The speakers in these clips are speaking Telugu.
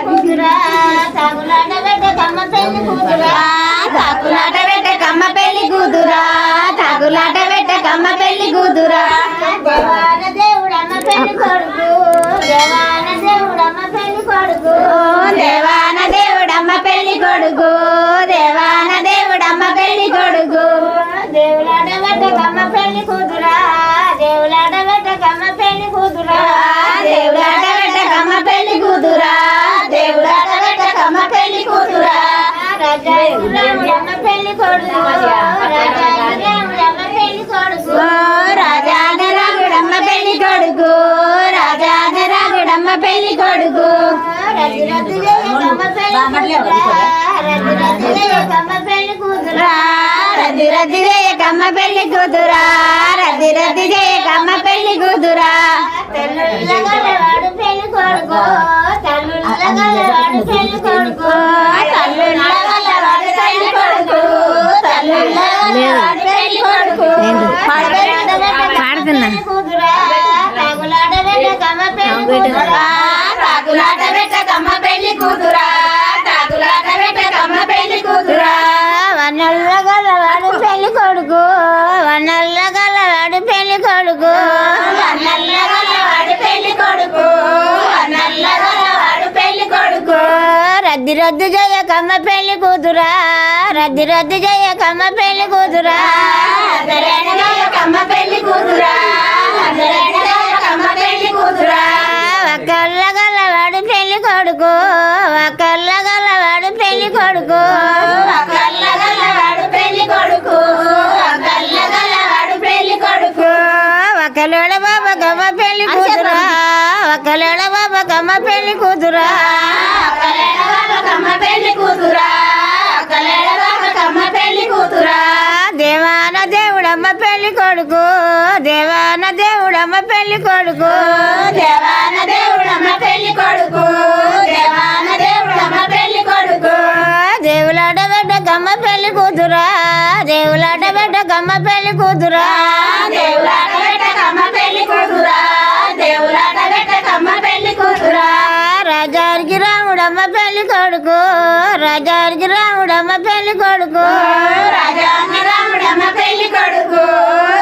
కూతురా తాగులాట పెట్ట కమ్మ పెళ్ళి కూతురా తాకులాట పెట్ట కమ్మ పెళ్ళి కూతురా తాకులాట పెట్ట కమ్మ పెళ్ళి కూతురా. దేవాన దేవుడమ్మ పెళ్ళి కొడుకు దేవాన దేవుడమ్మ పెళ్ళి కొడుకు దేవాన దేవుడమ్మ పెళ్ళి కొడుకు దేవాన దేవుడమ్మ పెళ్ళి కొడుకు. దేవులాట పెట్ట కమ్మ పెళ్ళి కూతురా దేవులాట రాజారాముడమ్మ పెళ్ళి కొడుకు రాజారాముడమ్మ పెళ్ళి కొడుకు ఓ రాజాధరాగుడమ్మ పెళ్ళి కొడుకు రాజాధరాగుడమ్మ పెళ్ళి కొడుకు రద్దు రద్దు చేయకమ్మ పెళ్ళి కూతురా పెళ్ళి కూతురా పెళ్ళి పాడుతున్నా రద్ది రద్దు చేయకమ్మ పెళ్ళి కూతురా. రద్ది రద్దు పెళ్ళి కూతురా. కమ్మ పెళ్ళి కూతురా. కమ్మ పెళ్ళి కూతురా. ఒకళ్ళ గలవాడు పెళ్ళి కొడుకు. ఒకళ్ళ గలవాడు పెళ్ళి కొడుకు. కల్లగలవాడు పెళ్ళి కొడుకు. కల్లగలవాడు పెళ్ళి కొడుకు. ఒకలేడ బాబా గమ్మ పెళ్ళి కూతురా. ఒకలేడ బాబా గమ్మ పెళ్ళి కూతురా. కమ్మ పెళ్ళి కూతురా? కమ్మ పెళ్ళి కూతురా? దేవాన దేవుడమ్మ పెళ్ళి కొడుకు దేవాన దేవుడమ్మ పెళ్ళి కొడుకు. దేవాన దేవుడమ్మ పెళ్ళి కొడుకు దేవాన దేవుడమ్మ పెళ్ళి కొడుకు. దేవులాట బిడ్డ గమ్మ పెళ్ళి కూతురా దేవులాట బిడ్డ గమ్మ పెళ్ళి కూతురా. దేవులాట పెట్టకమ్మ పెళ్ళి కూతురా దేవులాట పెట్టకమ్మ పెళ్ళి కూతురా. రాజానికి రాముడమ్మ పెళ్ళి కొడుకు రాజానికి రాముడమ్మ పెళ్ళి కొడుకు. రాజాన్న రాముడమ్మ పెళ్ళి కొడుకు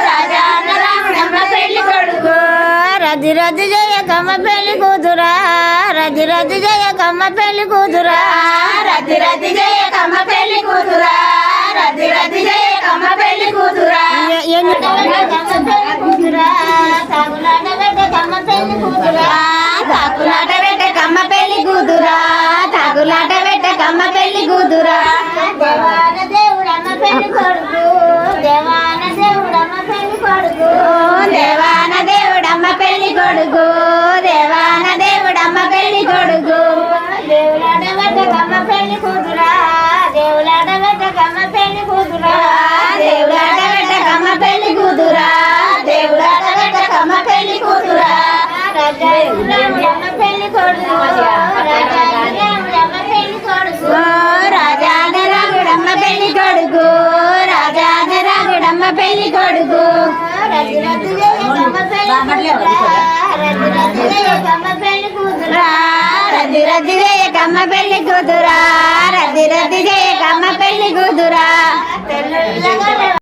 రాజాన్న రాముడమ్మ పెళ్ళి కొడుకు. రద్దు చేయకమ్మ పెళ్ళి కూతురా రద్ది రద్దు చేయకమ్మ పెళ్ళి కూతురా. రద్ది చేయకమ్మ పెళ్ళి కూతురా రద్ది పెళ్ళి కూతురా. కూతురా దేవులాట పెట్టకమ్మ పెళ్ళి కూతురా పెళ్ళి కూతురా పెళ్ళి కూతురా. పెళ్ళి కొడుకు రాజారాముడమ్మ పెళ్ళి కొడుకు ఓ పెళ్ళి కొడుకు పెళ్ళి కొడుకు. రద్దు రద్దు పెళ్ళి కూతురా రద్దు రద్దు చేయకమ్మ పెళ్ళి కూతురా. రద్ది రద్ది చేయకమ్మ పెళ్ళి కూతురా.